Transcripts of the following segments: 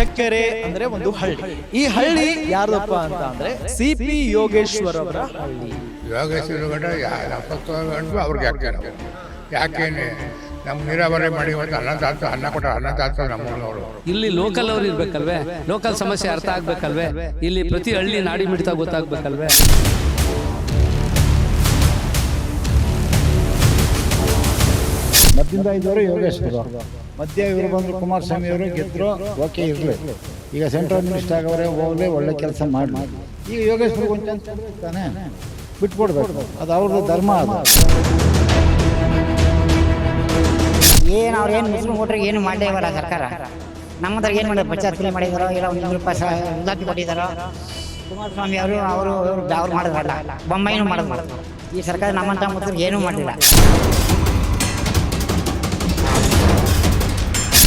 ಚಕ್ಕೆರೆ ಅಂದ್ರೆ ಒಂದು ಹಳ್ಳಿ. ಈ ಹಳ್ಳಿ ಯಾರದಪ್ಪ ಅಂತ ಅಂದ್ರೆ ಸಿ ಪಿ ಯೋಗೇಶ್ವರ್ ಅವರ ಹಳ್ಳಿ. ಯೋಗೇಶ್ವರ ಗಂಟು ಅವ್ರಿಗೆ ಯಾಕೆ ಯಾಕೇನೆ? ನಮ್ಮ ನೀರಾವರಿ ಮಾಡಿ ಅನ್ನ ಅನ್ನದಾತ ಅನ್ನ ಕೊಟ್ಟ ಅನ್ನದಾತ ನಮ್ಮ ಇಲ್ಲಿ ಲೋಕಲ್ ಅವ್ರು ಇರ್ಬೇಕಲ್ವೇ? ಲೋಕಲ್ ಸಮಸ್ಯೆ ಅರ್ಥ ಆಗ್ಬೇಕಲ್ವೇ? ಇಲ್ಲಿ ಪ್ರತಿ ಹಳ್ಳಿ ನಾಡಿ ಮಿಡಿತ ಗೊತ್ತಾಗ್ಬೇಕಲ್ವೇ? ಮಧ್ಯದಿಂದ ಇದ್ದವರು ಯೋಗೇಶ್ವರ. ಮಧ್ಯ ಇವರು ಬಂದರು ಕುಮಾರಸ್ವಾಮಿ ಅವರು ಗೆದ್ದರು ಓಕೆ ಇರಲಿ. ಈಗ ಸೆಂಟ್ರಲ್ ಮಿನಿಸ್ಟರ್ ಆಗವರೇ ಹೋಗಲಿ ಒಳ್ಳೆ ಕೆಲಸ ಮಾಡಿ ಈಗ ಯೋಗೇಶ್ವರ ಒಂದು ಚಾನ್ಸ್ ಕೊಡ್ಬೇಕು ತಾನೇ ಬಿಟ್ಕೊಡ್ಬೇಕು ಅದು ಅವ್ರದ್ದು ಧರ್ಮ ಅದು. ಏನು ಅವ್ರು ಏನು ಮುಸ್ಲಿಂ ವೋಟ್ರಿಗೆ ಏನು ಮಾಡಲೇ ಇವರ ಸರ್ಕಾರ. ನಮ್ಮ ಹತ್ರ ಏನು ಮಾಡಿದ್ರು? ಪಂಚಾಯತ್ ಮಾಡಿದಾರೋ ಇಲ್ಲ ಒಂದು ನೂರು ರೂಪಾಯಿ ಸಹ ಉದಾತಿ ಕೊಟ್ಟಿದ್ದಾರೋ ಕುಮಾರಸ್ವಾಮಿ ಅವರು ಅವರು ಅವರು ಅವ್ರು ಮಾಡಿದ್ರಲ್ಲ. ಬೊಂಬೈನೂ ಮಾಡೋದು ಈ ಸರ್ಕಾರ ನಮ್ಮಂತ ಮುಸ್ಲಿಂ ಏನೂ ಮಾಡಲಿಲ್ಲ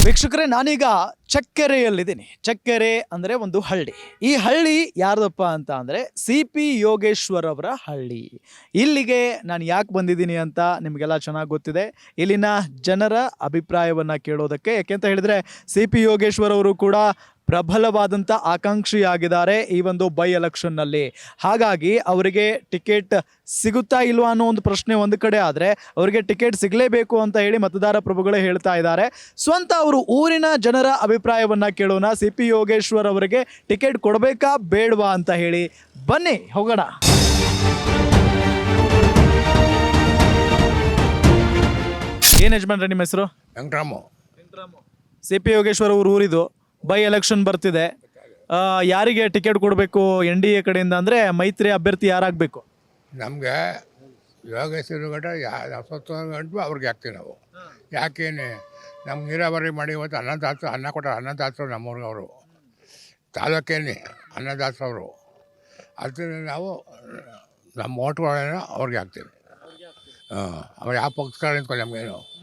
ವೀಕ್ಷಕರೇ, ನಾನೀಗ ಚಕ್ಕೆರೆಯಲ್ಲಿದ್ದೀನಿ. ಚಕ್ಕೆರೆ ಅಂದ್ರೆ ಒಂದು ಹಳ್ಳಿ. ಈ ಹಳ್ಳಿ ಯಾರ್ದಪ್ಪ ಅಂತ ಅಂದರೆ ಸಿ ಪಿ ಯೋಗೇಶ್ವರ್ ಅವರ ಹಳ್ಳಿ. ಇಲ್ಲಿಗೆ ನಾನು ಯಾಕೆ ಬಂದಿದ್ದೀನಿ ಅಂತ ನಿಮಗೆಲ್ಲ ಚೆನ್ನಾಗಿ ಗೊತ್ತಿದೆ. ಇಲ್ಲಿನ ಜನರ ಅಭಿಪ್ರಾಯವನ್ನ ಕೇಳೋದಕ್ಕೆ. ಯಾಕೆಂತ ಹೇಳಿದ್ರೆ ಸಿ ಪಿ ಯೋಗೇಶ್ವರ್ ಅವರು ಕೂಡ ಪ್ರಬಲವಾದಂಥ ಆಕಾಂಕ್ಷಿಯಾಗಿದ್ದಾರೆ ಈ ಒಂದು ಬೈ ಎಲೆಕ್ಷನ್ನಲ್ಲಿ. ಹಾಗಾಗಿ ಅವರಿಗೆ ಟಿಕೆಟ್ ಸಿಗುತ್ತಾ ಇಲ್ವಾ ಅನ್ನೋ ಒಂದು ಪ್ರಶ್ನೆ ಒಂದು ಕಡೆ ಆದರೆ ಅವರಿಗೆ ಟಿಕೆಟ್ ಸಿಗಲೇಬೇಕು ಅಂತ ಹೇಳಿ ಮತದಾರ ಪ್ರಭುಗಳೇ ಹೇಳ್ತಾ ಇದ್ದಾರೆ. ಸ್ವಂತ ಅವರು ಊರಿನ ಜನರ ಅಭಿಪ್ರಾಯವನ್ನು ಕೇಳೋಣ. ಸಿ ಪಿ ಯೋಗೇಶ್ವರ್ ಅವರಿಗೆ ಟಿಕೆಟ್ ಕೊಡಬೇಕಾ ಬೇಡವಾ ಅಂತ ಹೇಳಿ. ಬನ್ನಿ ಹೋಗೋಣ. ಏನು ಯಜಮಾನ್ರೆ ನಿಮ್ಮ ಹೆಸರು? ವೆಂಕಟರಾಮು. ಸಿ ಪಿ ಯೋಗೇಶ್ವರ್ ಅವ್ರ ಊರಿದು. ಬೈ ಎಲೆಕ್ಷನ್ ಬರ್ತಿದೆ. ಆ, ಯಾರಿಗೆ ಟಿಕೆಟ್ ಕೊಡಬೇಕು ಎನ್ ಡಿ ಎ ಕಡೆಯಿಂದ ಅಂದರೆ ಮೈತ್ರಿ ಅಭ್ಯರ್ಥಿ ಯಾರಾಗಬೇಕು? ನಮಗೆ ಯೋಗೇಶ್ವರ ಎಪ್ಪತ್ತು ಗಂಟು ಅವ್ರಿಗೆ ಹಾಕ್ತೀವಿ ನಾವು. ಯಾಕೇನೆ? ನಮ್ಮ ನೀರಾವರಿ ಮಾಡಿ ಇವತ್ತು ಅನ್ನದಾಸರು ಅನ್ನ ಕೊಟ್ಟರು ಅನ್ನದಾತರು ನಮ್ಮೂರವರು ತಾಲೂಕೇನೆ ಅನ್ನದಾತರವರು ಅದರಿಂದ ನಾವು ನಮ್ಮ ಓಟ್ಗಳನ್ನ ಅವ್ರಿಗೆ ಹಾಕ್ತೀವಿ. ಹಾಂ ಅವ್ರು ಯಾವ ಪಕ್ಷ ನಿಂತ್ಕೊಂಡು ನಮಗೇನು.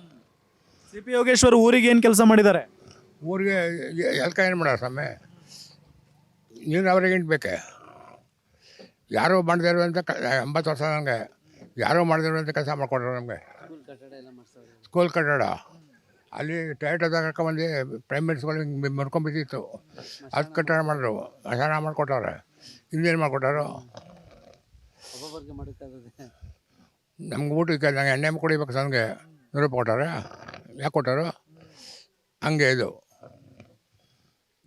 ಸಿ ಪಿ ಯೋಗೇಶ್ವರ್ ಊರಿಗೆ ಏನು ಕೆಲಸ ಮಾಡಿದ್ದಾರೆ? ಊರಿಗೆ ಎಲ್ಕ ಏನು ಮಾಡ ಸ್ವಾಮಿ? ನೀರಾವರಿಗೆ ಬೇಕೆ ಯಾರೋ ಮಾಡಿದ್ರು ಅಂತ ಕ ಎಂಬತ್ತು ವರ್ಷ ನನಗೆ ಯಾರೋ ಮಾಡದೇ ಅಂತ ಕೆಲಸ ಮಾಡಿಕೊಡ್ರು ನಮಗೆ. ಸ್ಕೂಲ್ ಕಟ್ಟಡ ಅಲ್ಲಿ ಟೈಟದಾಗ ಹಾಕೊಂಬಂದು ಪ್ರೈಮ್ ಸ್ಕೂಲ್ ಹಿಂಗೆ ಮರ್ಕೊಂಬಿದ್ದಿತ್ತು ಅದು ಕಟ್ಟಡ ಮಾಡಿದ್ರು. ಹಸನ ಮಾಡಿಕೊಟ್ಟವ್ರೆ. ಇನ್ನೇನು ಮಾಡಿಕೊಟ್ಟಾರು? ನಮ್ಗೆ ಊಟಕ್ಕೆ ನಂಗೆ ಎಣ್ಣೆ ಕುಡಿಬೇಕು ನನಗೆ ನೂರು ರೂಪಾಯಿ ಕೊಟ್ಟಾರೆ. ಯಾಕೆ ಕೊಟ್ಟಾರು? ಹಂಗೆ ಇದು.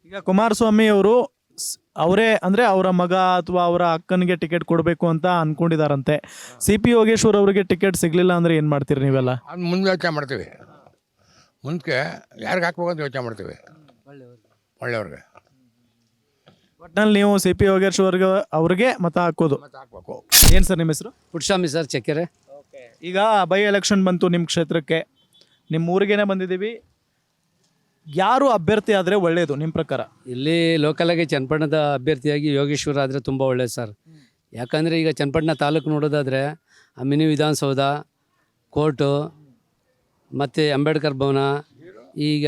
ಈಗ ಕುಮಾರಸ್ವಾಮಿ ಅವರು ಸ್- ಅವರೇ ಅಂದರೆ ಅವರ ಮಗ ಅಥವಾ ಅವರ ಅಕ್ಕನಿಗೆ ಟಿಕೆಟ್ ಕೊಡಬೇಕು ಅಂತ ಅಂದ್ಕೊಂಡಿದ್ದಾರಂತೆ ಸಿ ಪಿ ಯೋಗೇಶ್ವರ್ ಅವರಿಗೆ ಟಿಕೆಟ್ ಸಿಗಲಿಲ್ಲ ಅಂದರೆ ಏನು ಮಾಡ್ತೀರಿ ನೀವೆಲ್ಲ? ಮುಂದೆ ಯೋಚನೆ ಮಾಡ್ತೀವಿ. ಮುಂದಕ್ಕೆ ಯಾರಿಗೆ ಹಾಕ್ಬೇಕು ಅಂತ ಯೋಚನೆ ಮಾಡ್ತೀವಿ. ಒಳ್ಳೆಯವ್ರಿಗೆ. ಒಟ್ಟಿನಲ್ಲಿ ನೀವು ಸಿ ಪಿ ಯೋಗೇಶ್ವರ್ಗೆ ಅವ್ರಿಗೆ ಮತ ಹಾಕೋದು. ಮತ್ತೆ ಹಾಕ್ಬೇಕು. ಏನು ಸರ್ ನಿಮ್ಮ ಹೆಸರು? ಪುಟ್ಸ್ವಾಮಿ ಸರ್ ಚಕ್ಕೆರೆ. ಈಗ ಬೈ ಎಲೆಕ್ಷನ್ ಬಂತು ನಿಮ್ಮ ಕ್ಷೇತ್ರಕ್ಕೆ. ನಿಮ್ಮ ಊರಿಗೇನೆ ಬಂದಿದ್ದೀವಿ. ಯಾರು ಅಭ್ಯರ್ಥಿ ಆದರೆ ಒಳ್ಳೆಯದು ನಿಮ್ಮ ಪ್ರಕಾರ? ಇಲ್ಲಿ ಲೋಕಲಾಗಿ ಚನ್ನಪಟ್ಟಣದ ಅಭ್ಯರ್ಥಿಯಾಗಿ ಯೋಗೇಶ್ವರ ಆದರೆ ತುಂಬ ಒಳ್ಳೆಯದು ಸರ್ ಯಾಕಂದರೆ ಈಗ ಚನ್ನಪಟ್ಟಣ ತಾಲೂಕು ನೋಡೋದಾದರೆ ಆ ಮಿನಿ ವಿಧಾನಸೌಧ, ಕೋರ್ಟು, ಮತ್ತು ಅಂಬೇಡ್ಕರ್ ಭವನ, ಈಗ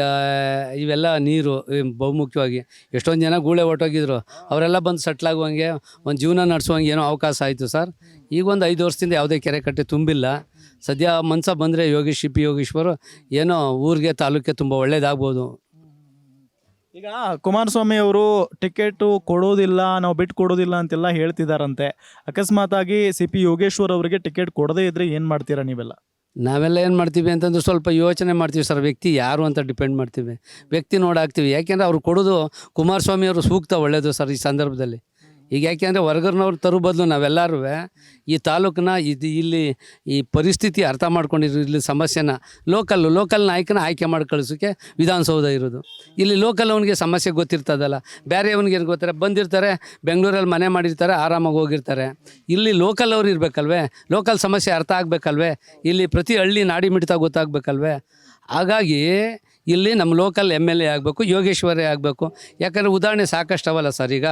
ಇವೆಲ್ಲ ನೀರು ಬಹುಮುಖ್ಯವಾಗಿ. ಎಷ್ಟೊಂದು ಜನ ಗೂಳೆ ಹೊಟ್ಟೋಗಿದ್ರು ಅವರೆಲ್ಲ ಬಂದು ಸೆಟ್ಲ್ ಆಗುವಂಗೆ, ಒಂದು ಜೀವನ ನಡೆಸುವಂಗೆ ಏನೋ ಅವಕಾಶ ಆಯಿತು ಸರ್ ಈಗ ಒಂದು ಐದು ವರ್ಷದಿಂದ ಯಾವುದೇ ಕೆರೆ ಕಟ್ಟೆ ತುಂಬಿಲ್ಲ. ಸದ್ಯ ಮನ್ಸ ಬಂದರೆ ಯೋಗೇಶ್ ಪಿ ಯೋಗೇಶ್ವರು ಏನೋ ಊರಿಗೆ ತಾಲೂಕಿಗೆ ತುಂಬ ಒಳ್ಳೇದಾಗ್ಬೋದು. ಈಗ ಕುಮಾರಸ್ವಾಮಿ ಅವರು ಟಿಕೆಟು ಕೊಡೋದಿಲ್ಲ ನಾವು ಬಿಟ್ಟು ಕೊಡೋದಿಲ್ಲ ಅಂತೆಲ್ಲ ಹೇಳ್ತಿದಾರಂತೆ. ಅಕಸ್ಮಾತಾಗಿ ಸಿ ಪಿ ಯೋಗೇಶ್ವರ್ ಅವರಿಗೆ ಟಿಕೆಟ್ ಕೊಡದೇ ಇದ್ರೆ ಏನು ಮಾಡ್ತೀರಾ ನೀವೆಲ್ಲ? ನಾವೆಲ್ಲ ಏನು ಮಾಡ್ತೀವಿ ಅಂತಂದ್ರೆ ಸ್ವಲ್ಪ ಯೋಚನೆ ಮಾಡ್ತೀವಿ ಸರ್ ವ್ಯಕ್ತಿ ಯಾರು ಅಂತ ಡಿಪೆಂಡ್ ಮಾಡ್ತೀವಿ. ವ್ಯಕ್ತಿ ನೋಡಾಕ್ತೀವಿ. ಯಾಕೆಂದರೆ ಅವ್ರು ಕೊಡೋದು ಕುಮಾರಸ್ವಾಮಿ ಅವರು ಸೂಕ್ತ ಒಳ್ಳೆಯದು ಸರ್ ಈ ಸಂದರ್ಭದಲ್ಲಿ. ಈಗ ಯಾಕೆಂದರೆ ಹೊರಗರ್ನವ್ರು ತರೋ ಬದಲು ನಾವೆಲ್ಲರೂ ಈ ತಾಲೂಕನ್ನ ಇದು ಇಲ್ಲಿ ಈ ಪರಿಸ್ಥಿತಿ ಅರ್ಥ ಮಾಡ್ಕೊಂಡಿರೋ ಇಲ್ಲಿ ಸಮಸ್ಯೆನ ಲೋಕಲ್ ಲೋಕಲ್ ನಾಯಕನ ಆಯ್ಕೆ ಮಾಡಿ ಕಳಿಸೋಕ್ಕೆ ವಿಧಾನಸೌಧ ಇರೋದು. ಇಲ್ಲಿ ಲೋಕಲ್ ಅವನಿಗೆ ಸಮಸ್ಯೆ ಗೊತ್ತಿರ್ತದಲ್ಲ. ಬೇರೆ ಅವನಿಗೆ ಏನು ಗೊತ್ತಾರೆ? ಬಂದಿರ್ತಾರೆ, ಬೆಂಗಳೂರಲ್ಲಿ ಮನೆ ಮಾಡಿರ್ತಾರೆ, ಆರಾಮಾಗಿ ಹೋಗಿರ್ತಾರೆ. ಇಲ್ಲಿ ಲೋಕಲ್ ಅವ್ರು ಇರಬೇಕಲ್ವೇ? ಲೋಕಲ್ ಸಮಸ್ಯೆ ಅರ್ಥ ಆಗಬೇಕಲ್ವೇ? ಇಲ್ಲಿ ಪ್ರತಿ ಹಳ್ಳಿ ನಾಡಿ ಮಿಡಿತ ಗೊತ್ತಾಗಬೇಕಲ್ವೇ? ಹಾಗಾಗಿ ಇಲ್ಲಿ ನಮ್ಮ ಲೋಕಲ್ ಎಂ ಎಲ್ ಎ ಆಗಬೇಕು, ಯೋಗೇಶ್ವರೇ ಆಗಬೇಕು. ಯಾಕಂದರೆ ಉದಾಹರಣೆ ಸಾಕಷ್ಟು ಅವಲ್ಲ ಸರ್ ಈಗ.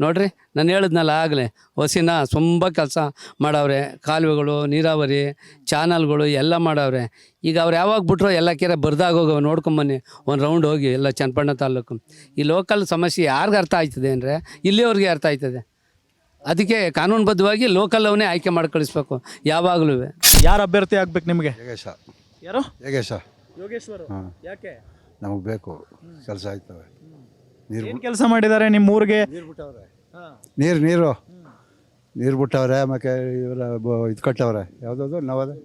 ನೋಡ್ರಿ ನಾನು ಹೇಳಿದ್ನಲ್ಲ ಆಗಲೇ ಹೊಸಿನ ತುಂಬ ಕೆಲಸ ಮಾಡವ್ರೆ ಕಾಲುವೆಗಳು ನೀರಾವರಿ ಚಾನಲ್ಗಳು ಎಲ್ಲ ಮಾಡವ್ರೆ. ಈಗ ಅವ್ರು ಯಾವಾಗ ಬಿಟ್ರೋ ಎಲ್ಲ ಕೆರೆ ಬರ್ದಾಗ ಹೋಗವ ನೋಡ್ಕೊಂಬನ್ನಿ ಒಂದು ರೌಂಡ್ ಹೋಗಿ ಎಲ್ಲ ಚನ್ನಪಟ್ಟಣ ತಾಲೂಕು. ಈ ಲೋಕಲ್ ಸಮಸ್ಯೆ ಯಾರಿಗೆ ಅರ್ಥ ಆಯ್ತದೆ ಅಂದರೆ ಇಲ್ಲಿಯವ್ರಿಗೆ ಅರ್ಥ ಆಯ್ತದೆ. ಅದಕ್ಕೆ ಕಾನೂನುಬದ್ಧವಾಗಿ ಲೋಕಲ್ ಅವನೇ ಆಯ್ಕೆ ಮಾಡಿ ಕಳಿಸ್ಬೇಕು ಯಾವಾಗಲೂ. ಯಾರು ಅಭ್ಯರ್ಥಿ ಆಗ್ಬೇಕು ನಿಮಗೆ? ಯೋಗೇಶ. ಯಾರು? ಯೋಗೇಶ. ಯೋಗೇಶ್ವರ್. ಯಾಕೆ? ನಮಗೆ ಬೇಕು. ಕೆಲಸ ಆಯ್ತವೆ. ಏನ್ ಕೆಲಸ ಮಾಡಿದ್ದಾರೆ ನಿಮ್ಮ ಊರಿಗೆ ನೀರು ನೀರು. ನೀರು ಬಿಟ್ಟವ್ರೆ ಆಮೇಲೆ ಇವರ ಇದು ಕಟ್ಟವ್ರೆ. ಯಾವುದಾದ್ರು ನವೋದಯ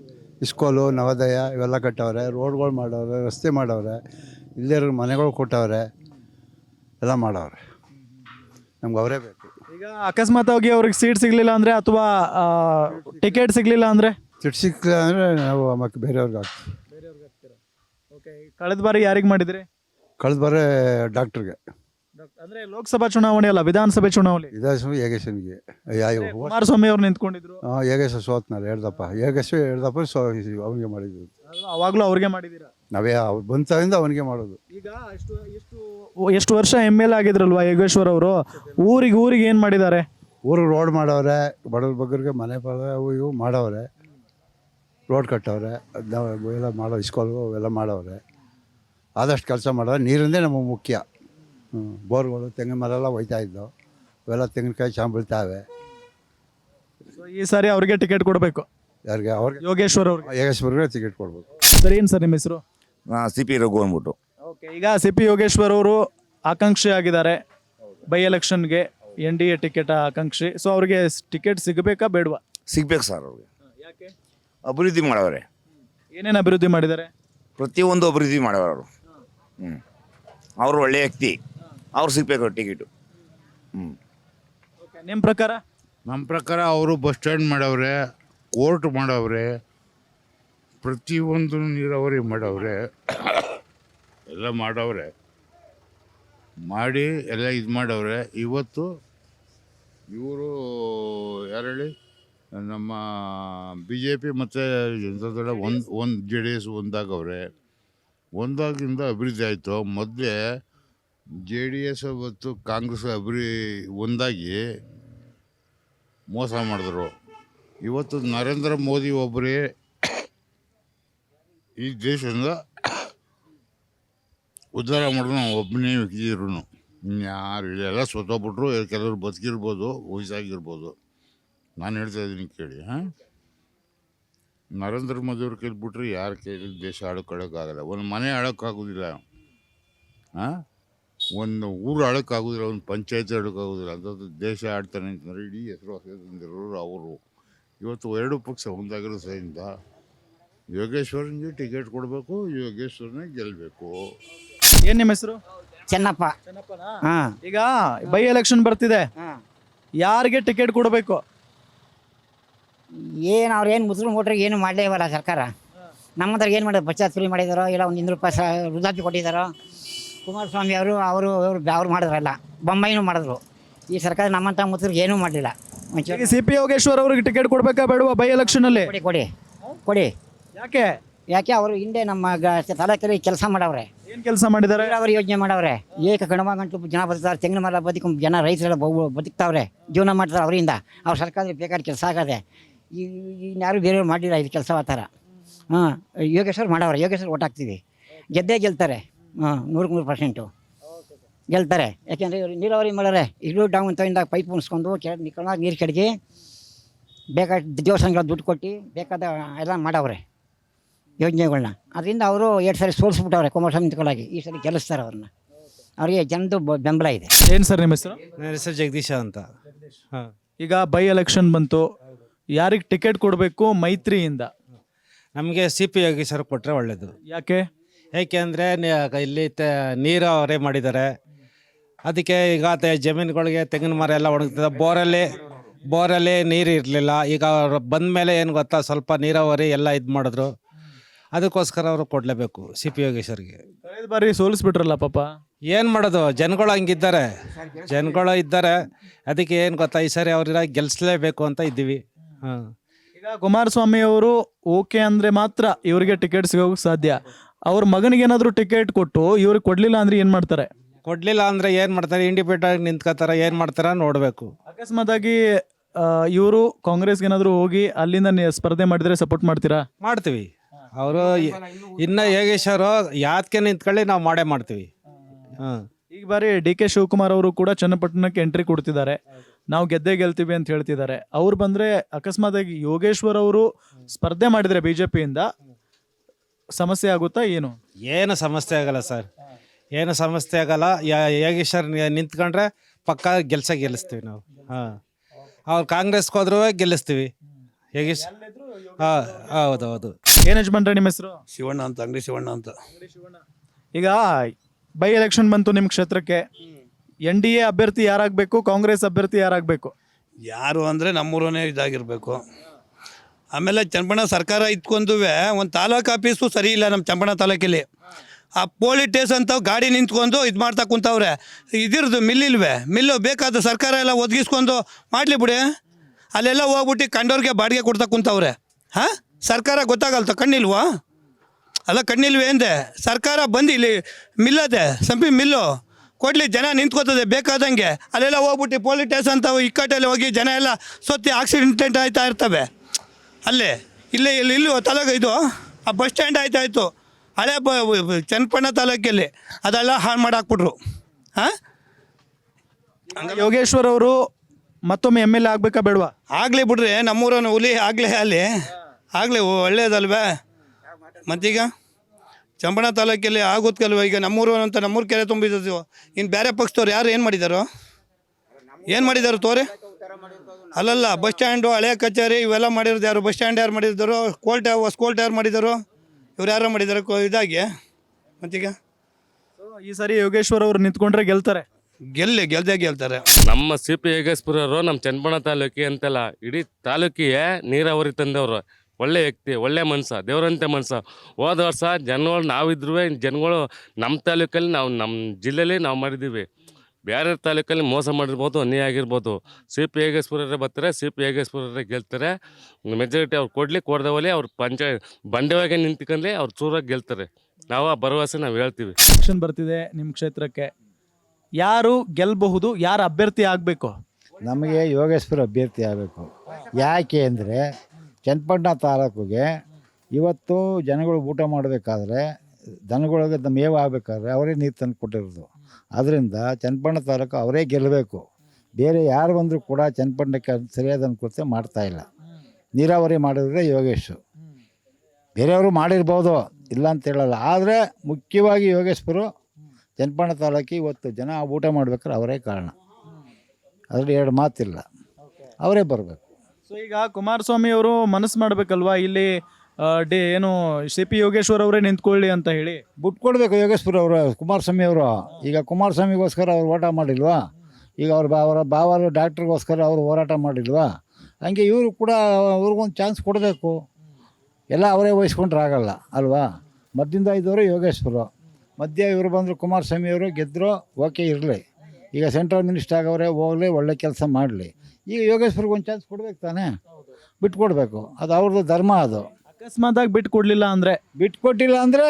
ಇಸ್ಕೋಲು ನವೋದಯ ಇವೆಲ್ಲ ಕಟ್ಟವ್ರೆ. ರೋಡ್ಗಳು ಮಾಡವ್ರೆ ರಸ್ತೆ ಮಾಡವ್ರೆ. ಇಲ್ಲೇ ಮನೆಗಳು ಕೊಟ್ಟವ್ರೆ. ಎಲ್ಲ ಮಾಡವ್ರೆ. ನಮ್ಗೆ ಅವರೇ ಬೇಕು. ಈಗ ಅಕಸ್ಮಾತ್ ಹೋಗಿ ಅವ್ರಿಗೆ ಸೀಟ್ ಸಿಗಲಿಲ್ಲ ಅಂದರೆ ಅಥವಾ ಟಿಕೆಟ್ ಸಿಗಲಿಲ್ಲ ಅಂದರೆ? ಸೀಟ್ ಸಿಕ್ಕಿಲ್ಲ ಅಂದರೆ ನಾವು ಆಮೇಲೆ ಬೇರೆಯವ್ರಿಗೆ ಹಾಕ್ತೀವಿ. ಕಳೆದ ಬಾರಿ ಯಾರಿಗೆ ಮಾಡಿದ್ರಿ? ಕಳೆದ ಬಾರಿ ಡಾಕ್ಟ್ರಿಗೆ. ಅಂದ್ರೆ ಲೋಕಸಭಾ ಚುನಾವಣೆ ಅಲ್ಲ ವಿಧಾನಸಭೆ ಚುನಾವಣೆ. ವಿಧಾನಸಭೆ ಯೋಗೇಶನ್ಗೆ ಕುಮಾರಸ್ವಾಮಿ ಅವ್ರು ನಿಂತ್ಕೊಂಡಿದ್ರು. ಹಾಂ ಯೋಗೇಶ ಸೋತ್ನಲ್ಲ ಹೇಳ್ದಪ್ಪ. ಯೋಗೇಶ ಹೇಳ್ದಪ್ಪ ಸೋ ಅವನಿಗೆ ಮಾಡಿದ್ರು ಅವಾಗ್ಲೂ ಅವ್ರಿಗೆ ಮಾಡಿದೀರಾ ನಾವೇ ಅವ್ರು ಬಂತಾಗಿಂದ ಅವನಿಗೆ ಮಾಡೋದು. ಈಗ ಎಷ್ಟು ಎಷ್ಟು ಎಷ್ಟು ವರ್ಷ ಎಂ ಎಲ್ ಆಗಿದ್ರಲ್ವಾ ಯೋಗೇಶ್ವರ್ ಅವರು? ಊರಿಗೆ ಊರಿಗೆ ಏನ್ ಮಾಡಿದ್ದಾರೆ? ಊರು ರೋಡ್ ಮಾಡವ್ರೆ ಬಡವ್ರ ಬಗ್ಗರಿಗೆ ಮನೆ ಪದ ಅವು ಇವು ಮಾಡವ್ರೆ. ರೋಡ್ ಕಟ್ಟವ್ರೆ ಅದ್ನ ಎಲ್ಲ ಮಾಡೋ ಇಸ್ಕೊಲ್ಗು ಅವೆಲ್ಲ ಮಾಡವ್ರೆ. ಆದಷ್ಟು ಕೆಲಸ ಮಾಡೋ ನೀರಿಂದೇ ನಮಗೆ ಮುಖ್ಯ. ಬೋರ್ಗಳು ತೆಂಗಿನ ಮರ ಎಲ್ಲ ಹೋಯ್ತಾ ಇದ್ದು ಅವೆಲ್ಲ ತೆಂಗಿನಕಾಯಿ ಚಾಂಬಳ್ತಾವೆ So, ಈ ಸಾರಿ ಅವ್ರಿಗೆ ಟಿಕೆಟ್ ಕೊಡಬೇಕು. ಯಾರಿಗೆ? ಅವ್ರಿಗೆ? ಯೋಗೇಶ್ವರ್ ಅವ್ರಿಗೆ. ಯೋಗೇಶ್ವರ್ಗೆ ಟಿಕೆಟ್ ಕೊಡ್ಬೇಕು. ಸರ್ ಏನು ಸರ್ ನಿಮ್ಮ ಹೆಸರು? ಸಿ ಪಿ ರಘು ಅಂದ್ಬಿಟ್ಟು. ಓಕೆ ಈಗ ಸಿ ಪಿ ಯೋಗೇಶ್ವರ್ ಅವರು ಆಕಾಂಕ್ಷಿ ಆಗಿದ್ದಾರೆ. ಬೈ ಎಲೆಕ್ಷನ್ಗೆ ಎನ್ ಡಿ ಎ ಟಿಕೆಟ್ ಆಕಾಂಕ್ಷಿ. ಸೊ ಅವ್ರಿಗೆ ಟಿಕೆಟ್ ಸಿಗಬೇಕಾ ಬೇಡವಾ? ಸಿಗ್ಬೇಕು ಸರ್ ಅವ್ರಿಗೆ. ಯಾಕೆ? ಅಭಿವೃದ್ಧಿ ಮಾಡವ್ರೆ ಏನೇನು ಅಭಿವೃದ್ಧಿ ಮಾಡಿದ್ದಾರೆ? ಪ್ರತಿಯೊಂದು ಅಭಿವೃದ್ಧಿ ಮಾಡವ್ರು ಅವರು. ಹ್ಞೂ ಅವರು ಒಳ್ಳೆಯ ವ್ಯಕ್ತಿ. ಅವ್ರು ಸಿಗ್ಬೇಕು ಟಿಕೆಟು. ಹ್ಞೂ ಓಕೆ ನಿಮ್ಮ ಪ್ರಕಾರ? ನಮ್ಮ ಪ್ರಕಾರ ಅವರು ಬಸ್ ಸ್ಟ್ಯಾಂಡ್ ಮಾಡವ್ರೆ ಕೋರ್ಟ್ ಮಾಡವ್ರೆ ಪ್ರತಿಯೊಂದು ನೀರಾವರಿ ಮಾಡವ್ರೆ ಎಲ್ಲ ಮಾಡವ್ರೆ. ಮಾಡಿ ಎಲ್ಲ ಇದು ಮಾಡವ್ರೆ. ಇವತ್ತು ಇವರು ಯಾರು ಹೇಳಿ? ನಮ್ಮ ಬಿ ಜೆ ಪಿ ಮತ್ತು ಜನತಾದಳ ಒಂದು ಒಂದು ಜೆ ಡಿ ಎಸ್ ಒಂದಾಗವ್ರೆ. ಒಂದಾಗಿಂದ ಅಭಿವೃದ್ಧಿ ಆಯಿತು. ಮೊದಲೇ ಜೆ ಡಿ ಎಸ್ ಮತ್ತು ಕಾಂಗ್ರೆಸ್ ಅಭಿವೃ ಒಂದಾಗಿ ಮೋಸ ಮಾಡಿದ್ರು. ಇವತ್ತು ನರೇಂದ್ರ ಮೋದಿ ಒಬ್ಬರೇ ಈ ದೇಶದಿಂದ ಉದ್ಧಾರ ಮಾಡಿದ್ರು ನಾವು ಒಬ್ಬನೇ ವ್ಯಕ್ತಿದ್ರು ಇನ್ಯಾರು ಯಾರು ಇಲ್ಲ. ಎಲ್ಲ ಸೊತ್ತೋಗ್ಬಿಟ್ರು. ಕೆಲವರು ಬದುಕಿರ್ಬೋದು, ವಯಸ್ಸಾಗಿರ್ಬೋದು. ನಾನು ಹೇಳ್ತಾ ಇದ್ದೀನಿ ಕೇಳಿ, ಹಾಂ? ನರೇಂದ್ರ ಮೋದಿ ಅವ್ರು ಕೇಳ್ಬಿಟ್ರೆ ಯಾರು ಕೇಳಿ ದೇಶ ಆಳಕ್ಕಾಗಲ್ಲ ಒಂದು ಮನೆ ಆಳೋಕ್ಕಾಗೋದಿಲ್ಲ. ಹಾಂ? ಒಂದು ಊರು ಅಳಕ್ಕಾಗೋದಿಲ್ಲ ಒಂದು ಪಂಚಾಯತ್ ಅಳಕ್ಕಾಗೋದಿಲ್ಲ ಅಂಥದ್ದು ದೇಶ ಆಡ್ತಾನೆ ಅಂತಂದರೆ ಇಡೀ ಹೆಸರು ತಂದಿರೋರು ಅವರು. ಇವತ್ತು ಎರಡು ಪಕ್ಷ ಒಂದಾಗಿರೋ ಸಹಿಂದ ಯೋಗೇಶ್ವರನಿಗೆ ಟಿಕೆಟ್ ಕೊಡಬೇಕು ಯೋಗೇಶ್ವರನೇ ಗೆಲ್ಲಬೇಕು ಏನ್ ನಿಮ್ಮ ಹೆಸರು? ಚೆನ್ನಪ್ಪ. ಹಾಂ. ಈಗ ಬೈ ಎಲೆಕ್ಷನ್ ಬರ್ತಿದೆ. ಹಾಂ. ಯಾರಿಗೆ ಟಿಕೆಟ್ ಕೊಡಬೇಕು? ಏನು ಅವ್ರು ಏನು ಮುಸ್ಲಿಂ ವೋಟ್ರಿಗೆ ಏನು ಮಾಡಲೇ ಇವಲ್ಲ ಸರ್ಕಾರ. ನಮ್ಮದ್ರ ಏನು ಮಾಡಿದ್ರು? ಪಂಚಾಯತ್ ಫ್ರೀ ಮಾಡಿದಾರೋ ಇಲ್ಲ ಒಂದು ಇನ್ನೂರು ರೂಪಾಯಿ ಸ ವೃದ್ಧಾಪ್ಯ ಕೊಟ್ಟಿದ್ದಾರೋ ಕುಮಾರಸ್ವಾಮಿ ಅವರು ಅವರು ಅವರು ಅವ್ರು ಮಾಡಿದ್ರಲ್ಲ ಬೊಂಬೈನೂ ಮಾಡಿದ್ರು. ಈ ಸರ್ಕಾರ ನಮ್ಮಂಥ ಮುತ್ತರಿಗೆ ಏನೂ ಮಾಡಲಿಲ್ಲ. ಒಂಚೂರು ಸಿ ಪಿ ಯೋಗೇಶ್ವರ್ ಅವ್ರಿಗೆ ಟಿಕೆಟ್ ಕೊಡಬೇಕಾ ಬೇಡವಾ ಬೈ ಎಲೆಕ್ಷನ್ ಅಲ್ಲಿ ಕೊಡಿ ಕೊಡಿ ಕೊಡಿ. ಯಾಕೆ? ಯಾಕೆ ಅವರು ಹಿಂದೆ ನಮ್ಮ ಗ ತಾಲೂಕಲ್ಲಿ ಕೆಲಸ ಮಾಡವ್ರೆ. ಏನು ಕೆಲಸ ಮಾಡಿದ್ದಾರೆ? ನೀರಾವರಿ ಯೋಜನೆ ಮಾಡವ್ರೆ. ಏಕ ಗಣಮಗಂಟು ಜನ ಬದುಕ್ತಾರೆ ತೆಂಗಿನ ಮರ ಬದುಕು ಜನ ರೈತರೆಲ್ಲ ಬಹು- ಬದುಕ್ತಾವ್ರೆ. ಜೀವನ ಮಾಡ್ತಾರೆ ಅವರಿಂದ. ಅವ್ರ ಸರ್ಕಾರದಲ್ಲಿ ಬೇಕಾದ ಕೆಲಸ ಆಗದೆ. ಈ ಇನ್ಯಾರು ಬೇರೆಯವ್ರು ಮಾಡಿಲ್ಲ ಇದು ಕೆಲಸ ಆ ಥರ. ಹಾಂ ಯೋಗೇಶ್ವರ್ ಮಾಡವ್ರೆ. ಯೋಗೇಶ್ವರ್ ಓಟ್ ಹಾಕ್ತೀವಿ. ಗೆದ್ದೇ ಗೆಲ್ತಾರೆ. ಹಾಂ ನೂರಕ್ಕೆ ನೂರು ಪರ್ಸೆಂಟು ಗೆಲ್ತಾರೆ. ಯಾಕೆಂದರೆ ಇವರು ನೀರಾವರಿ ಮಾಡೋರೆ ಇಲ್ಲೂ ಡೌನ್ ತಗೊಂಡಾಗ ಪೈಪ್ ಉಣಿಸ್ಕೊಂಡು ಕೆಳ ನಿಕ್ಕೊಂಡಾಗ ನೀರು ಕೆಡಗಿ ಬೇಕಾದ ದೇವಸ್ಥಾನಗಳ ದುಡ್ಡು ಕೊಟ್ಟು ಬೇಕಾದ ಎಲ್ಲ ಮಾಡವ್ರೆ ಯೋಜನೆಗಳನ್ನ ಅದರಿಂದ ಅವರು ಎರಡು ಸರಿ ಸೋಲಿಸ್ಬಿಟ್ಟವ್ರೆ ಕುಮಾರಸ್ವಾಮಿ ನಿಂತ್ಕೊಳ್ಳಾಗಿ ಈ ಸರಿ ಗೆಲ್ಲಿಸ್ತಾರೆ ಅವ್ರನ್ನ. ಅವರಿಗೆ ಜನದ್ದು ಬ- ಬೆಂಬಲ ಇದೆ. ಏನು ಸರ್ ನಿಮ್ಮ ಹೆಸರು? ನನ್ನ ಹೆಸರು ಜಗದೀಶ ಅಂತ. ಹಾಂ. ಈಗ ಬೈ ಎಲೆಕ್ಷನ್ ಬಂತು. ಯಾರಿಗೆ ಟಿಕೆಟ್ ಕೊಡಬೇಕು ಮೈತ್ರಿಯಿಂದ? ನಮಗೆ ಸಿ ಪಿ ಸರ್ ಕೊಟ್ಟರೆ ಒಳ್ಳೆಯದು ಯಾಕೆ? ಏಕೆಂದರೆ ಇಲ್ಲಿ ತ ನೀರಾವರಿ ಮಾಡಿದ್ದಾರೆ. ಅದಕ್ಕೆ ಈಗ ತೆ ಜಮೀನುಗಳಿಗೆ ತೆಂಗಿನ ಮರ ಎಲ್ಲ ಒಣಗ್ತದೆ. ಬೋರಲ್ಲಿ ಬೋರಲ್ಲಿ ನೀರು ಇರಲಿಲ್ಲ. ಈಗ ಅವರು ಬಂದ ಮೇಲೆ ಏನು ಗೊತ್ತಾ ಸ್ವಲ್ಪ ನೀರಾವರಿ ಎಲ್ಲ ಇದು ಮಾಡಿದ್ರು. ಅದಕ್ಕೋಸ್ಕರ ಅವರು ಕೊಡಲೇಬೇಕು ಸಿ ಪಿ ಯೋಗೇಶ್ವರಿಗೆ. ಕಳೆದ ಬಾರಿ ಸೋಲಿಸ್ಬಿಟ್ರಲ್ಲ ಪಾಪ. ಏನು ಮಾಡೋದು? ಜನಗಳು ಹಂಗಿದ್ದಾರೆ. ಜನಗಳು ಇದ್ದಾರೆ. ಅದಕ್ಕೆ ಏನು ಗೊತ್ತಾ ಈ ಸರಿ ಅವ್ರಿರ ಗೆಲ್ಲಿಸ್ಲೇಬೇಕು ಅಂತ ಇದ್ದೀವಿ. ಹಾಂ. ಈಗ ಕುಮಾರಸ್ವಾಮಿ ಅವರು ಓಕೆ ಅಂದ್ರೆ ಮಾತ್ರ ಇವರಿಗೆ ಟಿಕೆಟ್ ಸಿಗೋಕೆ ಸಾಧ್ಯ. ಅವ್ರ ಮಗನಿಗೆ ಏನಾದ್ರು ಟಿಕೆಟ್ ಕೊಟ್ಟು ಇವ್ರಿಗೆ ಕೊಡ್ಲಿಲ್ಲ ಅಂದ್ರೆ ಏನ್ ಮಾಡ್ತಾರೆ? ಕೊಡ್ಲಿಲ್ಲ ಅಂದ್ರೆ ಏನು ಮಾಡ್ತಾರೆ? ಇಂಡಿಪೆಂಡೆಂಟ್ ಆಗಿ ನಿಂತ್ಕೋತಾರ ಏನು ಮಾಡ್ತಾರ ನೋಡಬೇಕು. ಅಕಸ್ಮಾತ್ ಆಗಿ ಇವರು ಕಾಂಗ್ರೆಸ್ಗೆ ಏನಾದ್ರು ಹೋಗಿ ಅಲ್ಲಿಂದ ನಿ- ಸ್ಪರ್ಧೆ ಮಾಡಿದ್ರೆ ಸಪೋರ್ಟ್ ಮಾಡ್ತೀರಾ? ಮಾಡ್ತೀವಿ. ಅವರು ಇನ್ನ ಇನ್ನು ಯೋಗೇಶ್ವರು ಯಾತ್ಕೆ ನಿಂತ್ಕೊಳ್ಳಿ ನಾವು ಮಾಡೇ ಮಾಡ್ತೀವಿ. ಹಾಂ. ಈಗ ಬಾರಿ ಡಿ ಕೆ ಶಿವಕುಮಾರ್ ಅವರು ಕೂಡ ಚನ್ನಪಟ್ಟಣಕ್ಕೆ ಎಂಟ್ರಿ ಕೊಡ್ತಿದ್ದಾರೆ. ನಾವು ಗೆದ್ದೇ ಗೆಲ್ತೀವಿ ಅಂತ ಹೇಳ್ತಿದ್ದಾರೆ. ಅವ್ರು ಬಂದ್ರೆ ಅಕಸ್ಮಾತ್ ಆಗಿ ಯೋಗೇಶ್ವರ್ ಅವರು ಸ್ಪರ್ಧೆ ಮಾಡಿದ್ರೆ ಬಿಜೆಪಿಯಿಂದ ಸಮಸ್ಯೆ ಆಗುತ್ತಾ ಏನು? ಏನು ಸಮಸ್ಯೆ ಆಗಲ್ಲ ಸರ್. ಏನು ಸಮಸ್ಯೆ ಆಗಲ್ಲ. ಯಾ- ಯೋಗೇಶ್ವರ್ ನಿ- ನಿಂತ್ಕೊಂಡ್ರೆ ಪಕ್ಕ ಗೆಲ್ಸ ಗೆಲ್ಲಿಸ್ತೀವಿ ನಾವು. ಹಾಂ. ಅವ್ರು ಕಾಂಗ್ರೆಸ್ಗೆ ಹೋದ್ರೂ ಗೆಲ್ಲಿಸ್ತೀವಿ. ಯೋಗೇಶ್ ಹಾಂ ಹೌದು ಹೌದು ಏನು ಯಜಮಾನ್ರೆ ನಿಮ್ಮ ಹೆಸರು? ಶಿವಣ್ಣ ಅಂತ ಅಂಗಡಿ ಶಿವಣ್ಣ ಅಂತ. ಈಗ ಬೈ ಎಲೆಕ್ಷನ್ ಬಂತು ನಿಮ್ಮ ಕ್ಷೇತ್ರಕ್ಕೆ. ಎನ್ ಡಿ ಎ ಅಭ್ಯರ್ಥಿ ಯಾರಾಗಬೇಕು? ಕಾಂಗ್ರೆಸ್ ಅಭ್ಯರ್ಥಿ ಯಾರಾಗಬೇಕು? ಯಾರು ಅಂದರೆ ನಮ್ಮೂರನೇ ಇದಾಗಿರಬೇಕು. ಆಮೇಲೆ ಚಂಪಣ ಸರ್ಕಾರ ಇಟ್ಕೊಂಡುವೆ ಒಂದು ತಾಲೂಕು ಆಫೀಸು ಸರಿ ಇಲ್ಲ ನಮ್ಮ ಚಂಪಣ ತಾಲೂಕಲ್ಲಿ. ಆ ಪೋಲಿ ಟೇಸ್ ತಾವು ಗಾಡಿ ನಿಂತ್ಕೊಂಡು ಇದು ಮಾಡ್ತಾ ಕುಂತವ್ರೆ. ಇದಿರ್ದು ಮಿಲ್ಲಿಲ್ವೇ ಮಿಲ್ಲು ಬೇಕಾದ ಸರ್ಕಾರ ಎಲ್ಲ ಒದಗಿಸ್ಕೊಂಡು ಮಾಡಲಿ ಬಿಡಿ. ಅಲ್ಲೆಲ್ಲ ಹೋಗ್ಬಿಟ್ಟು ಕಂಡೋರಿಗೆ ಬಾಡಿಗೆ ಕೊಡ್ತಾ ಕುಂತವ್ರೆ. ಹಾಂ? ಸರ್ಕಾರ ಗೊತ್ತಾಗಲ್ತ ಕಣ್ಣಿಲ್ವಾ? ಅಲ್ಲ ಕಣ್ಣಿಲ್ವೇ ಅಂದೆ. ಸರ್ಕಾರ ಬಂದು ಇಲ್ಲಿ ಮಿಲ್ಲದೆ ಸಂಪಿ ಮಿಲ್ಲು. ಕೊಡಲಿ ಜನ ನಿಂತ್ಕೋತದೆ ಬೇಕಾದಂಗೆ. ಅಲ್ಲೆಲ್ಲ ಹೋಗ್ಬಿಟ್ಟು ಪೋಲಿ ಟೇಸ್ ತಾವು ಇಕ್ಕಟ್ಟಲ್ಲಿ ಹೋಗಿ ಜನ ಎಲ್ಲ ಸೊತ್ತಿ ಆಕ್ಸಿಡೆಂಟ್ ಆಯ್ತಾ ಇರ್ತವೆ. ಅಲ್ಲೇ ಇಲ್ಲೇ ಇಲ್ಲಿ ಇಲ್ಲೂ ತಾಲೂಕು ಇದು. ಆ ಬಸ್ ಸ್ಟ್ಯಾಂಡ್ ಆಯ್ತಾಯ್ತು. ಹಳೆ ಬ ಚನ್ನಪಣ್ಣ ತಾಲೂಕಲ್ಲಿ ಅದೆಲ್ಲ ಹಾಳು ಮಾಡಾಕ್ಬಿಟ್ರು. ಹಾಂ ಯೋಗೇಶ್ವರ್ ಅವರು ಮತ್ತೊಮ್ಮೆ ಎಂ ಎಲ್ ಎ ಆಗ್ಬೇಕಾ ಬೇಡವಾ? ಆಗಲಿ ಬಿಡ್ರಿ ನಮ್ಮೂರನ್ನು ಹುಲಿ ಆಗಲೇ ಅಲ್ಲಿ. ಆಗಲಿ ಒಳ್ಳೇದಲ್ವೇ? ಮತ್ತೀಗ? ಚಂಬಣ ತಾಲೂಕಲ್ಲಿ ಆಗುತ್ತಲ್ವ ಈಗ ನಮ್ಮೂರು ಅಂತ ನಮ್ಮೂರು ಕೆರೆ ತುಂಬಿದ್ದು. ಇನ್ನು ಬೇರೆ ಪಕ್ಷದವ್ರು ಯಾರು ಏನು ಮಾಡಿದಾರೋ? ಏನು ಮಾಡಿದಾರೋ ತೋರಿ? ಅಲ್ಲಲ್ಲ ಬಸ್ ಸ್ಟ್ಯಾಂಡು ಹಳೆ ಕಚೇರಿ ಇವೆಲ್ಲ ಮಾಡಿರೋದು ಯಾರು? ಬಸ್ ಸ್ಟ್ಯಾಂಡ್ ಯಾರು ಮಾಡಿದ್ದಾರೋ? ಕೋಲ್ಟ್ ಹೊಸ ಕೋಲ್ಟ್ ಯಾರು ಮಾಡಿದ್ದರು? ಇವ್ರು ಯಾರು ಮಾಡಿದ್ದಾರೆ? ಕೋ- ಇದಾಗಿ? ಮತ್ತೀಗ? ಈ ಸಾರಿ ಯೋಗೇಶ್ವರ್ ಅವರು ನಿಂತ್ಕೊಂಡ್ರೆ ಗೆಲ್ತಾರೆ. ಗೆಲ್ಲಿ ಗೆಲ್ದೇ ಗೆಲ್ತಾರೆ. ನಮ್ಮ ಸಿ ಪಿ ಯೋಗೇಶ್ಪುರವರು ನಮ್ಮ ಚನ್ನಪಣ ತಾಲೂಕಿ ಅಂತಲ್ಲ ಇಡೀ ತಾಲೂಕಿಗೆ ನೀರಾವರಿ ತಂದವರು. ಒಳ್ಳೆ ವ್ಯಕ್ತಿ ಒಳ್ಳೆ ಮನ್ಸ ದೇವರಂತೆ ಮನ್ಸ ಹೋದ ವರ್ಷ ಜನಗಳು ನಾವಿದ್ರು ಜನಗಳು ನಮ್ಮ ತಾಲೂಕಲ್ಲಿ ನಾವು ನಮ್ಮ ಜಿಲ್ಲೆಯಲ್ಲಿ ನಾವು ಮಾಡಿದ್ದೀವಿ. ಬೇರೆ ತಾಲೂಕಲ್ಲಿ ಮೋಸ ಮಾಡಿರ್ಬೋದು ಅನ್ಯಾಯ ಆಗಿರ್ಬೋದು. ಸಿ ಪಿ ಯೋಗೇಶ್ವರರೇ ಬರ್ತಾರೆ ಸಿ ಪಿ ಯೋಗೇಶ್ವರರೇ ಗೆಲ್ತಾರೆ. ಮೆಜಾರಿಟಿ ಅವ್ರು ಕೊಡಲಿ ಕೊಡ್ದವಲ್ಲಿ ಅವ್ರು ಪಂಚಾಯತ್ ಬಂಡವಾಗೆ ನಿಂತ್ಕೊಂಡ್ಲಿ ಅವ್ರು ಚೂರಾಗಿ ಗೆಲ್ತಾರೆ. ನಾವು ಆ ಭರವಸೆ ನಾವು ಹೇಳ್ತೀವಿ. ಎಲೆಕ್ಷನ್ ಬರ್ತಿದೆ ನಿಮ್ಮ ಕ್ಷೇತ್ರಕ್ಕೆ. ಯಾರು ಗೆಲ್ಲಬಹುದು ಯಾರು ಅಭ್ಯರ್ಥಿ ಆಗಬೇಕು? ನಮಗೆ ಯೋಗೇಶ್ವರ ಅಭ್ಯರ್ಥಿ ಆಗಬೇಕು. ಯಾಕೆ ಅಂದರೆ ಚನ್ನಪಟ್ಟಣ ತಾಲೂಕಿಗೆ ಇವತ್ತು ಜನಗಳು ಊಟ ಮಾಡಬೇಕಾದ್ರೆ ದನಗಳಿಗೆ ಮೇವು ಆಗಬೇಕಾದ್ರೆ ಅವರೇ ನೀರು ತಂದು ಕೊಟ್ಟಿರೋದು. ಅದರಿಂದ ಚನ್ನಪಣ್ಣ ತಾಲೂಕು ಅವರೇ ಗೆಲ್ಲಬೇಕು. ಬೇರೆ ಯಾರು ಬಂದರೂ ಕೂಡ ಚನ್ನಪಟ್ಟಣಕ್ಕೆ ಸರಿಯಾದ ಅನುಕೂಲತೆ ಮಾಡ್ತಾಯಿಲ್ಲ ನೀರಾವರಿ ಮಾಡಿದ್ರೆ ಯೋಗೇಶು. ಬೇರೆಯವರು ಮಾಡಿರ್ಬೋದು, ಇಲ್ಲ ಅಂತ ಹೇಳಲ್ಲ. ಆದರೆ ಮುಖ್ಯವಾಗಿ ಯೋಗೇಶ್ವರು ಚನ್ನಪಣ್ಣ ತಾಲೂಕು ಇವತ್ತು ಜನ ಊಟ ಮಾಡ್ಬೇಕಾದ್ರೆ ಅವರೇ ಕಾರಣ. ಅದರಲ್ಲಿ ಎರಡು ಮಾತಿಲ್ಲ. ಅವರೇ ಬರಬೇಕು. ಸೊ ಈಗ ಕುಮಾರಸ್ವಾಮಿ ಅವರು ಮನಸ್ಸು ಮಾಡಬೇಕಲ್ವಾ? ಇಲ್ಲಿ ಡಿ, ಏನು ಸಿ ಪಿ ಯೋಗೇಶ್ವರ್ ಅವರೇ ನಿಂತ್ಕೊಳ್ಳಿ ಅಂತ ಹೇಳಿ? ಬಿಟ್ಕೊಡ್ಬೇಕು ಯೋಗೇಶ್ವರ ಅವರು, ಕುಮಾರಸ್ವಾಮಿ ಅವರು. ಈಗ ಕುಮಾರಸ್ವಾಮಿಗೋಸ್ಕರ ಅವ್ರು ಓಟ ಮಾಡಿಲ್ವಾ? ಈಗ ಅವ್ರ ಅವರ ಬಾವರು ಡಾಕ್ಟ್ರಿಗೋಸ್ಕರ ಅವರು ಹೋರಾಟ ಮಾಡಿಲ್ವಾ? ಹಂಗೆ ಇವರು ಕೂಡ ಅವ್ರಿಗೊಂದು ಚಾನ್ಸ್ ಕೊಡಬೇಕು. ಎಲ್ಲ ಅವರೇ ವಹಿಸ್ಕೊಂಡ್ರೆ ಆಗಲ್ಲ, ಅಲ್ವಾ? ಮದ್ದಿಂದ ಇದ್ದವರು ಯೋಗೇಶ್ವರು. ಮಧ್ಯ ಇವರು ಬಂದರು ಕುಮಾರಸ್ವಾಮಿ ಅವರು ಗೆದ್ದರು ಓಕೆ, ಇರಲಿ. ಈಗ ಸೆಂಟ್ರಲ್ ಮಿನಿಸ್ಟರ್ ಆಗವ್ರೆ ಹೋಗಲಿ, ಒಳ್ಳೆ ಕೆಲಸ ಮಾಡಲಿ. ಈಗ ಯೋಗೇಶ್ವರ್ಗೆ ಒಂದು ಚಾನ್ಸ್ ಕೊಡ್ಬೇಕು ತಾನೇ? ಬಿಟ್ಕೊಡ್ಬೇಕು. ಅದು ಅವ್ರದ್ದು ಧರ್ಮ ಅದು. ಅಕಸ್ಮಾತ್ ಆಗಿ ಬಿಟ್ಟು ಕೊಡ್ಲಿಲ್ಲ ಅಂದ್ರೆ? ಬಿಟ್ಕೊಟ್ಟಿಲ್ಲ ಅಂದರೆ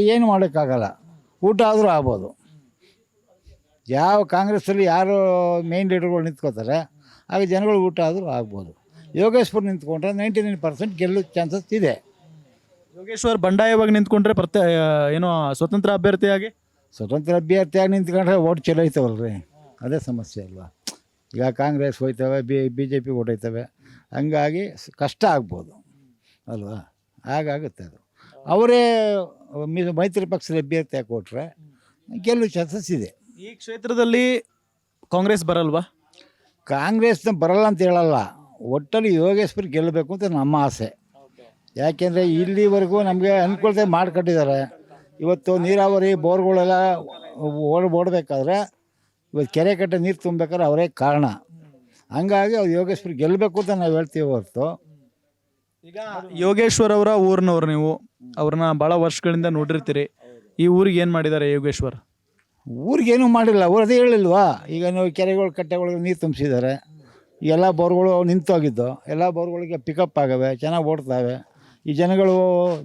ಏನು ಮಾಡೋಕ್ಕಾಗಲ್ಲ. ಊಟ ಆದರೂ ಆಗ್ಬೋದು. ಯಾವ ಕಾಂಗ್ರೆಸ್ಸಲ್ಲಿ ಯಾರು ಮೇನ್ ಲೀಡರ್ಗಳು ನಿಂತ್ಕೋತಾರೆ ಆಗ ಜನಗಳು ಊಟ ಆದರೂ ಆಗ್ಬೋದು. ಯೋಗೇಶ್ವರ್ ನಿಂತ್ಕೊಂಡ್ರೆ ನೈಂಟಿ ನೈನ್ ಪರ್ಸೆಂಟ್ ಗೆಲ್ಲೋ ಚಾನ್ಸಸ್ ಇದೆ. ಯೋಗೇಶ್ವರ್ ಬಂಡಾಯವಾಗಿ ನಿಂತ್ಕೊಂಡ್ರೆ ಪ್ರತ್ಯ ಏನೋ ಸ್ವತಂತ್ರ ಅಭ್ಯರ್ಥಿಯಾಗಿ? ಸ್ವತಂತ್ರ ಅಭ್ಯರ್ಥಿಯಾಗಿ ನಿಂತ್ಕೊಂಡ್ರೆ ಓಟ್ ಚಲೋ ಐತವಲ್ರಿ. ಅದೇ ಸಮಸ್ಯೆ ಅಲ್ವಾ? ಈಗ ಕಾಂಗ್ರೆಸ್ ಹೋಯ್ತವೆ ಬಿ ಬಿ ಜೆ ಪಿ ಹೊಡೈತವೆ ಹಂಗಾಗಿ ಸ್- ಕಷ್ಟ ಆಗ್ಬೋದು. ಅಲ್ವಾ? ಹಾಗಾಗುತ್ತೆ ಅದು. ಅವರೇ ಮಿ- ಮೈತ್ರಿ ಪಕ್ಷದ ಅಭ್ಯರ್ಥಿ ಕೊಟ್ಟರೆ ಗೆಲ್ಲುವ ಚಾನ್ಸಸ್ ಇದೆ. ಈ ಕ್ಷೇತ್ರದಲ್ಲಿ ಕಾಂಗ್ರೆಸ್ ಬರಲ್ವಾ? ಕಾಂಗ್ರೆಸ್ನ ಬರಲ್ಲ ಅಂತ ಹೇಳಲ್ಲ. ಒಟ್ಟಲ್ಲಿ ಯೋಗೇಶ್ವರ್ ಗೆಲ್ಲಬೇಕು ಅಂತ ನಮ್ಮ ಆಸೆ. ಯಾಕೆಂದರೆ ಇಲ್ಲಿವರೆಗೂ ನಮಗೆ ಅನುಕೂಲತೆ ಮಾಡಿಕೊಟ್ಟಿದ್ದಾರೆ. ಇವತ್ತು ನೀರಾವರಿ ಬೋರ್ಗಳೆಲ್ಲ ಓಡ್ ಓಡಬೇಕಾದ್ರೆ ಇವತ್ತು ಕೆರೆ ಕಟ್ಟೆ ನೀರು ತುಂಬಬೇಕಾದ್ರೆ ಅವರೇ ಕಾರಣ. ಹಂಗಾಗಿ ಅವ್ರು ಯೋಗೇಶ್ವರ್ ಗೆಲ್ಲಬೇಕು ಅಂತ ನಾವು ಹೇಳ್ತೀವಿ ಹೊರತು. ಈಗ ಯೋಗೇಶ್ವರ್ ಅವರ ಊರಿನವ್ರು ನೀವು. ಅವ್ರನ್ನ ಭಾಳ ವರ್ಷಗಳಿಂದ ನೋಡಿರ್ತೀರಿ. ಈ ಊರಿಗೆ ಏನು ಮಾಡಿದ್ದಾರೆ ಯೋಗೇಶ್ವರ್? ಊರಿಗೇನು ಮಾಡಿಲ್ಲ. ಅವ್ರು ಅದೇ ಹೇಳಿಲ್ವಾ? ಈಗ ನಾವು ಕೆರೆಗಳು ಕಟ್ಟೆಗಳಿಗೆ ನೀರು ತುಂಬಿಸಿದ್ದಾರೆ. ಎಲ್ಲ ಬೋರ್ಗಳು ನಿಂತೋಗಿದ್ದು. ಎಲ್ಲ ಬೋರ್ಗಳಿಗೆ ಪಿಕಪ್ ಆಗವೆ ಚೆನ್ನಾಗಿ ಓಡ್ತಾವೆ. ಈ ಜನಗಳು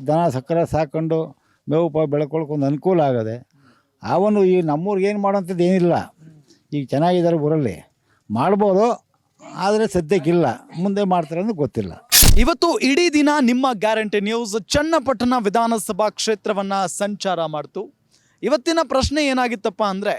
ದನ ಸಕ್ಕರೆ ಸಾಕೊಂಡು ಮೇವು ಪಾವು ಬೆಳ್ಕೊಳಕ್ಕೆ ಒಂದು ಅನುಕೂಲ ಆಗದೆ. ಅವನು ಈ ನಮ್ಮೂರಿಗೆ ಏನು ಮಾಡೋಂಥದ್ದು ಏನಿಲ್ಲ. ಈಗ ಚೆನ್ನಾಗಿದ್ದಾರೆ ಊರಲ್ಲಿ. ಮಾಡ್ಬೋದು ಆದರೆ ಸದ್ಯಕ್ಕಿಲ್ಲ ಮುಂದೆ ಮಾಡ್ತಾರೆ ಅನ್ನೋದು ಗೊತ್ತಿಲ್ಲ. ಇವತ್ತು ಇಡೀ ದಿನ ನಿಮ್ಮ ಗ್ಯಾರಂಟಿ ನ್ಯೂಸ್ ಚನ್ನಪಟ್ಟಣ ವಿಧಾನಸಭಾ ಕ್ಷೇತ್ರವನ್ನ ಸಂಚಾರ ಮಾಡ್ತು. ಇವತ್ತಿನ ಪ್ರಶ್ನೆ ಏನಾಗಿತ್ತಪ್ಪ ಅಂದ್ರೆ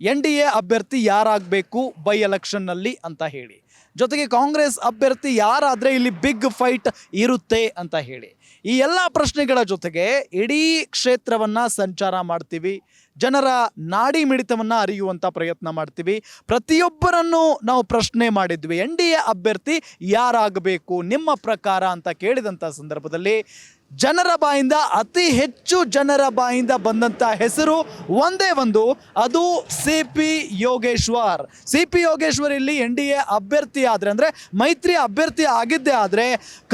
ಎನ್ ಡಿ ಎ ಅಭ್ಯರ್ಥಿ ಯಾರಾಗಬೇಕು ಬೈ ಎಲೆಕ್ಷನ್ನಲ್ಲಿ ಅಂತ ಹೇಳಿ. ಜೊತೆಗೆ ಕಾಂಗ್ರೆಸ್ ಅಭ್ಯರ್ಥಿ ಯಾರಾದರೆ ಇಲ್ಲಿ ಬಿಗ್ ಫೈಟ್ ಇರುತ್ತೆ ಅಂತ ಹೇಳಿ. ಈ ಎಲ್ಲ ಪ್ರಶ್ನೆಗಳ ಜೊತೆಗೆ ಇಡೀ ಕ್ಷೇತ್ರವನ್ನು ಸಂಚಾರ ಮಾಡ್ತೀವಿ. ಜನರ ನಾಡಿ ಮಿಡಿತವನ್ನು ಅರಿಯುವಂಥ ಪ್ರಯತ್ನ ಮಾಡ್ತೀವಿ. ಪ್ರತಿಯೊಬ್ಬರನ್ನು ನಾವು ಪ್ರಶ್ನೆ ಮಾಡಿದ್ವಿ. ಎನ್ ಡಿ ಎ ಅಭ್ಯರ್ಥಿ ಯಾರಾಗಬೇಕು, ನಿಮ್ಮ ಪ್ರಕಾರ ಅಂತ ಕೇಳಿದಂಥ ಸಂದರ್ಭದಲ್ಲಿ ಜನರ ಬಾಯಿಂದ, ಅತಿ ಹೆಚ್ಚು ಜನರ ಬಾಯಿಂದ ಬಂದಂಥ ಹೆಸರು ಒಂದೇ ಒಂದು, ಅದು C P Yogeshwar. C P Yogeshwar ಇಲ್ಲಿ ಎನ್ ಡಿ ಎ ಅಭ್ಯರ್ಥಿ ಆದರೆ, ಅಂದರೆ ಮೈತ್ರಿ ಅಭ್ಯರ್ಥಿ ಆಗಿದ್ದೇ ಆದರೆ,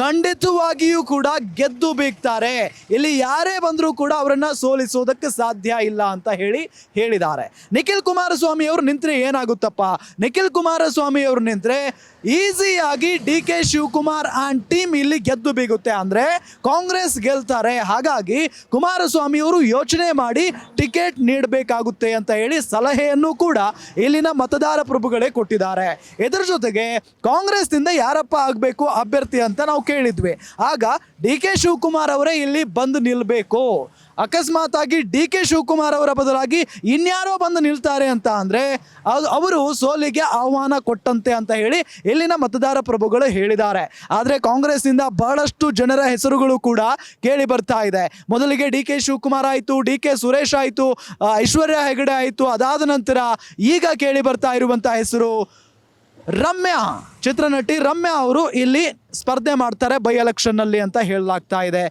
ಖಂಡಿತವಾಗಿಯೂ ಕೂಡ ಗೆದ್ದು ಬೀಗ್ತಾರೆ. ಇಲ್ಲಿ ಯಾರೇ ಬಂದರೂ ಕೂಡ ಅವರನ್ನು ಸೋಲಿಸೋದಕ್ಕೆ ಸಾಧ್ಯ ಇಲ್ಲ ಅಂತ ಹೇಳಿ ಹೇಳಿದ್ದಾರೆ. ನಿಖಿಲ್ ಕುಮಾರಸ್ವಾಮಿ ಅವರು ನಿಂತರೆ ಏನಾಗುತ್ತಪ್ಪ? ನಿಖಿಲ್ ಕುಮಾರಸ್ವಾಮಿ ಅವರು ನಿಂತರೆ ಈಸಿಯಾಗಿ D K Shivakumar and team ಇಲ್ಲಿ ಗೆದ್ದು ಬೀಗುತ್ತೆ. ಅಂದರೆ ಕಾಂಗ್ರೆಸ್ ಗೆಲ್ತಾರೆ. ಹಾಗಾಗಿ ಕುಮಾರಸ್ವಾಮಿ ಅವರು ಯೋಚನೆ ಮಾಡಿ ಟಿಕೆಟ್ ನೀಡಬೇಕಾಗುತ್ತೆ ಅಂತ ಹೇಳಿ ಸಲಹೆಯನ್ನು ಕೂಡ ಇಲ್ಲಿನ ಮತದಾರ ಪ್ರಭುಗಳೇ ಕೊಟ್ಟಿದ್ದಾರೆ. ಇದರ ಜೊತೆಗೆ ಕಾಂಗ್ರೆಸ್ನಿಂದ ಯಾರಪ್ಪ ಆಗಬೇಕು ಅಭ್ಯರ್ಥಿ ಅಂತ ನಾವು ಕೇಳಿದ್ವಿ. ಆಗ ಡಿ ಕೆ ಶಿವಕುಮಾರ್ ಅವರೇ ಇಲ್ಲಿ ಬಂದು ನಿಲ್ಲಬೇಕು ಅಕಸ್ಮಾತ್ ಆಗಿ ಡಿ ಕೆ ಶಿವಕುಮಾರ್ ಅವರ ಬದಲಾಗಿ ಇನ್ಯಾರೋ ಬಂದು ನಿಲ್ತಾರೆ ಅಂತ ಅಂದರೆ ಅದು ಅವರು ಸೋಲಿಗೆ ಆಹ್ವಾನ ಕೊಟ್ಟಂತೆ ಅಂತ ಹೇಳಿ ಇಲ್ಲಿನ ಮತದಾರ ಪ್ರಭುಗಳು ಹೇಳಿದ್ದಾರೆ. ಆದರೆ ಕಾಂಗ್ರೆಸ್ನಿಂದ ಬಹಳಷ್ಟು ಜನರ ಹೆಸರುಗಳು ಕೂಡ ಕೇಳಿ ಬರ್ತಾ ಇದೆ. ಮೊದಲಿಗೆ ಡಿ ಕೆ ಶಿವಕುಮಾರ್ ಆಯಿತು, ಡಿ ಕೆ ಸುರೇಶ್ ಆಯಿತು ಐಶ್ವರ್ಯ ಹೆಗಡೆ ಆಯಿತು, ಅದಾದ ನಂತರ ಈಗ ಕೇಳಿ ಬರ್ತಾ ಇರುವಂಥ ಹೆಸರು ರಮ್ಯಾ. ಚಿತ್ರನಟಿ ರಮ್ಯಾ ಅವರು ಇಲ್ಲಿ ಸ್ಪರ್ಧೆ ಮಾಡ್ತಾರೆ ಬೈ ಎಲೆಕ್ಷನ್ನಲ್ಲಿ ಅಂತ ಹೇಳಲಾಗ್ತಾ ಇದೆ.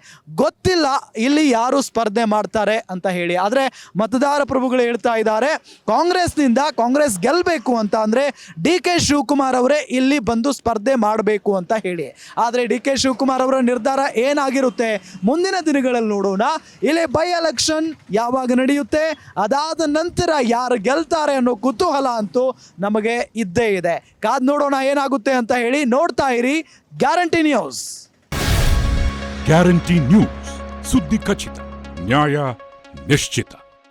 ಗೊತ್ತಿಲ್ಲ ಇಲ್ಲಿ ಯಾರು ಸ್ಪರ್ಧೆ ಮಾಡ್ತಾರೆ ಅಂತ ಹೇಳಿ. ಆದರೆ ಮತದಾರ ಪ್ರಭುಗಳು ಹೇಳ್ತಾ ಇದ್ದಾರೆ, ಕಾಂಗ್ರೆಸ್ನಿಂದ ಕಾಂಗ್ರೆಸ್ ಗೆಲ್ಲಬೇಕು ಅಂತ ಅಂದರೆ ಡಿ ಕೆ ಶಿವಕುಮಾರ್ ಅವರೇ ಇಲ್ಲಿ ಬಂದು ಸ್ಪರ್ಧೆ ಮಾಡಬೇಕು ಅಂತ ಹೇಳಿ. ಆದರೆ ಡಿ ಕೆ ಶಿವಕುಮಾರ್ ಅವರ ನಿರ್ಧಾರ ಏನಾಗಿರುತ್ತೆ? ಮುಂದಿನ ದಿನಗಳಲ್ಲಿ ನೋಡೋಣ. ಇಲ್ಲಿ ಬೈ ಎಲೆಕ್ಷನ್ ಯಾವಾಗ ನಡೆಯುತ್ತೆ? ಅದಾದ ನಂತರ ಯಾರು ಗೆಲ್ತಾರೆ ಅನ್ನೋ ಕುತೂಹಲ ಅಂತೂ ನಮಗೆ ಇದ್ದೇ ಇದೆ. ಕಾದ್ ನೋಡೋಣ ಏನಾಗುತ್ತೆ. ಅಂತ ಹೇಳಿ ನೋಡ್ತಾ ಇರಿ ಗ್ಯಾರಂಟಿ ನ್ಯೂಸ್. Guarantee news. ಸುದ್ದಿ ಖಚಿತ ನ್ಯಾಯ ನಿಶ್ಚಿತ.